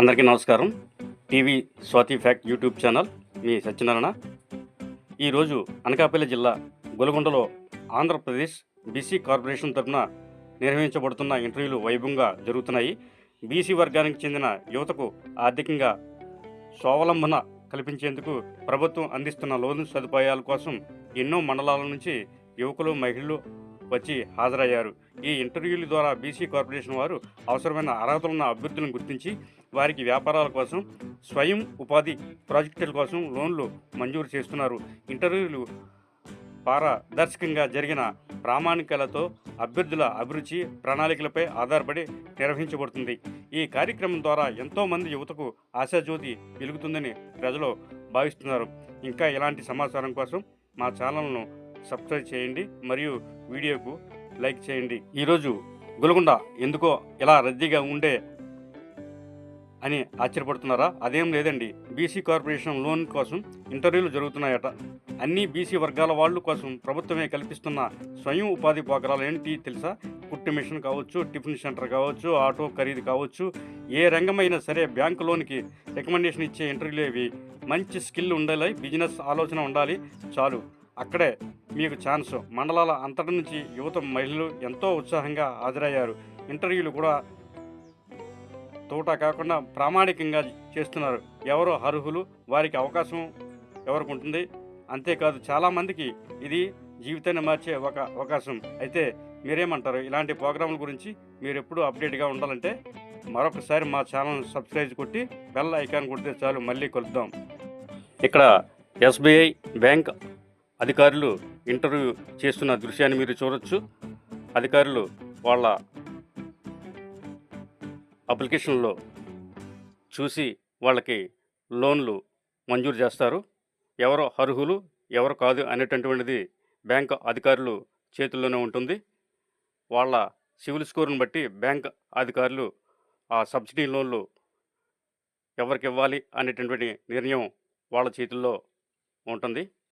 అందరికీ నమస్కారం. TV Swathi fact YouTube channel మీ సత్యనారాయణ. ఈరోజు అనకాపల్లి జిల్లా గొలగొండలో ఆంధ్రప్రదేశ్ బీసీ కార్పొరేషన్ తరఫున నిర్వహించబడుతున్న ఇంటర్వ్యూలు వైభవంగా జరుగుతున్నాయి. బీసీ వర్గానికి చెందిన యువతకు ఆర్థికంగా స్వావలంబన కల్పించేందుకు ప్రభుత్వం అందిస్తున్న లోన్ సదుపాయాల కోసం ఎన్నో మండలాల నుంచి యువకులు మహిళలు వచ్చి హాజరయ్యారు. ఈ ఇంటర్వ్యూల ద్వారా బీసీ కార్పొరేషన్ వారు అవసరమైన అర్హతలున్న అభ్యర్థులను గుర్తించి వారికి వ్యాపారాల కోసం స్వయం ఉపాధి ప్రాజెక్టుల కోసం లోన్లు మంజూరు చేస్తున్నారు. ఇంటర్వ్యూలు పారదర్శకంగా జరిగిన ప్రామాణికలతో అభ్యర్థుల అభిరుచి ప్రణాళికలపై ఆధారపడి నిర్వహించబడుతుంది. ఈ కార్యక్రమం ద్వారా ఎంతోమంది యువతకు ఆశాజ్యోతి వెలుగుతుందని ప్రజలు భావిస్తున్నారు. ఇంకా ఇలాంటి సమాచారం కోసం మా ఛానల్ను సబ్స్క్రైబ్ చేయండి మరియు వీడియోకు లైక్ చేయండి. ఈరోజు గులగుండ ఎందుకో ఇలా రద్దీగా ఉండే అని ఆశ్చర్యపడుతున్నారా? అదేం లేదండి. బీసీ కార్పొరేషన్ లోన్ కోసం ఇంటర్వ్యూలు జరుగుతున్నాయట. అన్ని బీసీ వర్గాల వాళ్ళు కోసం ప్రభుత్వమే కల్పిస్తున్న స్వయం ఉపాధి పోకరాలు ఏంటి తెలుసా? కుట్టు మిషన్ కావచ్చు టిఫిన్ సెంటర్ కావచ్చు ఆటో ఖరీదు కావచ్చు ఏ రంగమైనా సరే బ్యాంకు లోన్కి రికమెండేషన్ ఇచ్చే ఇంటర్వ్యూలు ఇవి మంచి స్కిల్ ఉండాలి బిజినెస్ ఆలోచన ఉండాలి చాలు. అక్కడే మీకు ఛాన్స్. మండలాల అంతటి నుంచి యువత మహిళలు ఎంతో ఉత్సాహంగా హాజరయ్యారు. ఇంటర్వ్యూలు కూడా తోట కాకుండా ప్రామాణికంగా చేస్తున్నారు. ఎవరు అర్హులు? వారికి అవకాశం ఎవరికి ఉంటుంది? అంతేకాదు చాలామందికి ఇది జీవితాన్ని మార్చే ఒక అవకాశం. అయితే మీరేమంటారు? ఇలాంటి ప్రోగ్రాంల గురించి మీరు ఎప్పుడూ అప్డేట్గా ఉండాలంటే మరొకసారి మా ఛానల్ సబ్స్క్రైబ్ కొట్టి బెల్ ఐకాన్ కొడితే చాలు. మళ్ళీ కలుద్దాం. ఇక్కడ ఎస్బీఐ బ్యాంక్ అధికారులు ఇంటర్వ్యూ చేస్తున్న దృశ్యాన్ని మీరు చూడొచ్చు. అధికారులు వాళ్ళ అప్లికేషన్లో చూసి వాళ్ళకి లోన్లు మంజూరు చేస్తారు. ఎవరు అర్హులు ఎవరు కాదు అనేటటువంటిది బ్యాంక్ అధికారులు చేతుల్లోనే ఉంటుంది. వాళ్ళ సివిల్ స్కోర్ని బట్టి బ్యాంక్ అధికారులు ఆ సబ్సిడీ లోన్లు ఎవరికి ఇవ్వాలి అనేటటువంటి నిర్ణయం వాళ్ళ చేతుల్లో ఉంటుంది.